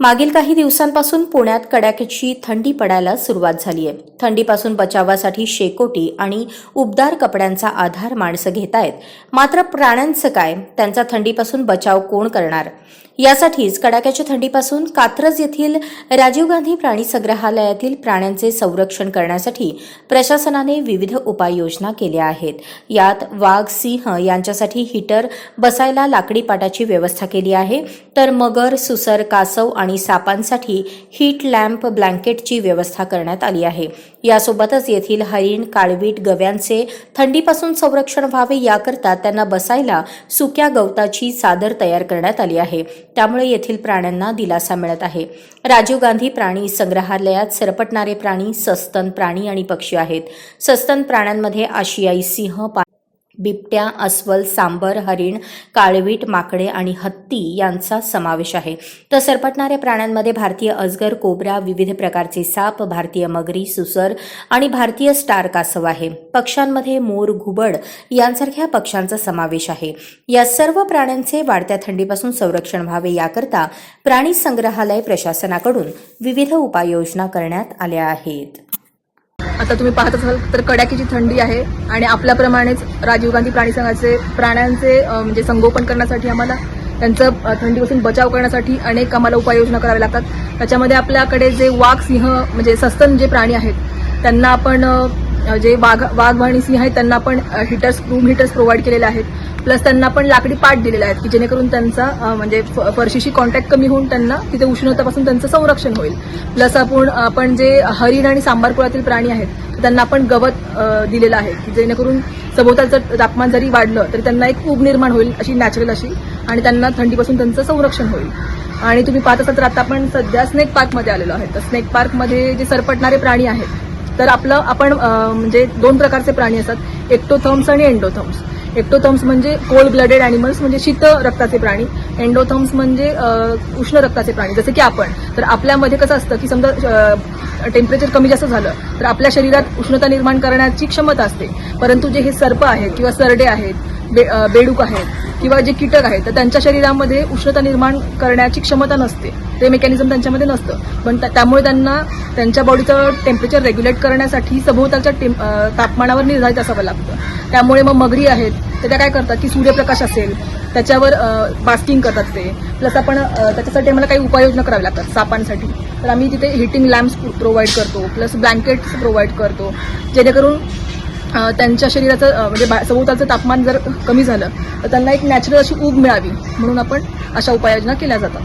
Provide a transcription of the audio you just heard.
मागील काही दिवसांपासून पुण्यात कडाक्याची थंडी पडायला सुरुवात झाली आहे. थंडीपासून बचावासाठी शेकोटी आणि उबदार कपड्यांचा आधार माणसं घेत आहेत मात्र प्राण्यांचं काय? त्यांचा थंडीपासून बचाव कोण करणार? यासाठीच कडाक्याच्या थंडीपासून कात्रज येथील राजीव गांधी प्राणी संग्रहालयातील प्राण्यांचे संरक्षण करण्यासाठी प्रशासनाने विविध उपाययोजना केल्या आहेत. यात वाघ सिंह यांच्यासाठी हीटर बसायला लाकडी पाटाची व्यवस्था केली आहे. तर मगर सुसर कासव आणि सापांसाठी हीट लॅम्प ब्लँकेटची व्यवस्था करण्यात आली आहे. यासोबतच येथील हरिण काळवीट गव्यांचे थंडीपासून संरक्षण व्हावे याकरता त्यांना बसायला सुक्या गवताची चादर तयार करण्यात आली आहे. त्यामुळे येथील प्राण्यांना दिलासा मिळत आहे. राजीव गांधी प्राणी संग्रहालयात सरपटणारे प्राणी सस्तन प्राणी आणि पक्षी आहेत. सस्तन प्राण्यांमध्ये आशियाई सिंह पा बिबट्या अस्वल सांबर हरिण काळवीट माकडे आणि हत्ती यांचा समावेश आहे. तर सरपटणाऱ्या प्राण्यांमध्ये भारतीय अजगर कोबरा विविध प्रकारचे साप भारतीय मगरी सुसर आणि भारतीय स्टार कासव आहे. पक्ष्यांमध्ये मोर घुबड यांसारख्या पक्ष्यांचा समावेश आहे. या सर्व प्राण्यांचे वाढत्या थंडीपासून संरक्षण व्हावे याकरता प्राणी संग्रहालय प्रशासनाकडून विविध उपाययोजना करण्यात आल्या आहेत. आता तुम्ही पाहत असाल तर कडाक्याची थंडी आहे आणि आपल्याप्रमाणेच राजीव गांधी प्राणी संघाचे प्राण्यांचे म्हणजे संगोपन करण्यासाठी आम्हाला त्यांचं थंडीपासून बचाव करण्यासाठी अनेक आम्हाला उपाययोजना कराव्या लागतात. त्याच्यामध्ये आपल्याकडे जे वाघ सिंह म्हणजे सस्तन जे प्राणी आहेत त्यांना आपण जे वाघ वाघ आणि सिंह आहेत त्यांना पण हिटर्स रूम हिटर्स प्रोव्हाइड केलेले आहेत. प्लस त्यांना पण लाकडी पाट दिलेले आहेत की जेणेकरून त्यांचा म्हणजे फ- फरशीशी कॉन्टॅक्ट कमी होऊन त्यांना तिथे उष्णतापासून त्यांचं संरक्षण होईल. प्लस आपण आपण जे हरिण आणि सांबारपुळातील प्राणी आहेत त्यांना आपण गवत दिलेलं आहे की जेणेकरून सभोवतालचं तापमान जरी वाढलं तरी त्यांना एक ऊब निर्माण होईल अशी नॅचरल अशी आणि त्यांना थंडीपासून त्यांचं संरक्षण होईल. आणि तुम्ही पाहत असाल तर आता आपण सध्या स्नेक पार्कमध्ये आलेलो आहे. तर स्नेक पार्कमध्ये जे सरपटणारे प्राणी आहेत तर आपलं आपण म्हणजे दोन प्रकारचे प्राणी असतात. एक्टोथम्स आणि एंडोथम्स एक्टोथम्स म्हणजे कोल्ड ब्लडेड अॅनिमल्स म्हणजे शीत रक्ताचे प्राणी. एंडोथम्स म्हणजे उष्ण रक्ताचे प्राणी जसे की आपण. तर आपल्यामध्ये कसं असतं की समजा टेम्परेचर कमी जास्त झालं तर आपल्या शरीरात उष्णता निर्माण करण्याची क्षमता असते. परंतु जे हे सर्प आहेत किंवा सरडे आहेत बे बेडूक आहेत किंवा जे कीटक आहेत तर त्यांच्या शरीरामध्ये उष्णता निर्माण करण्याची क्षमता नसते. ते मेकॅनिझम त्यांच्यामध्ये नसतं. पण त्या- त्यामुळे त्यांना त्यांच्या बॉडीचं टेम्परेचर रेग्युलेट करण्यासाठी सभोवतालच्या टेम- तापमानावर निर्धारित असावं लागतं. त्यामुळे मग मगरी आहेत तर त्या काय करतात की सूर्यप्रकाश असेल त्याच्यावर बास्किंग करतात ते. प्लस आपण त्याच्यासाठी आम्हाला काही उपाययोजना कराव्या लागतात सापांसाठी. तर आम्ही तिथे हिटिंग लॅम्प्स प्रोव्हाइड करतो प्लस ब्लँकेट्स प्रोव्हाइड करतो. जेणेकरून त्यांच्या शरीराचं म्हणजे बा- सभोवतालचं तापमान जर कमी झालं तर त्यांना एक नॅचरल अशी ऊब मिळावी. म्हणून आपण अशा उपाययोजना केल्या जातात.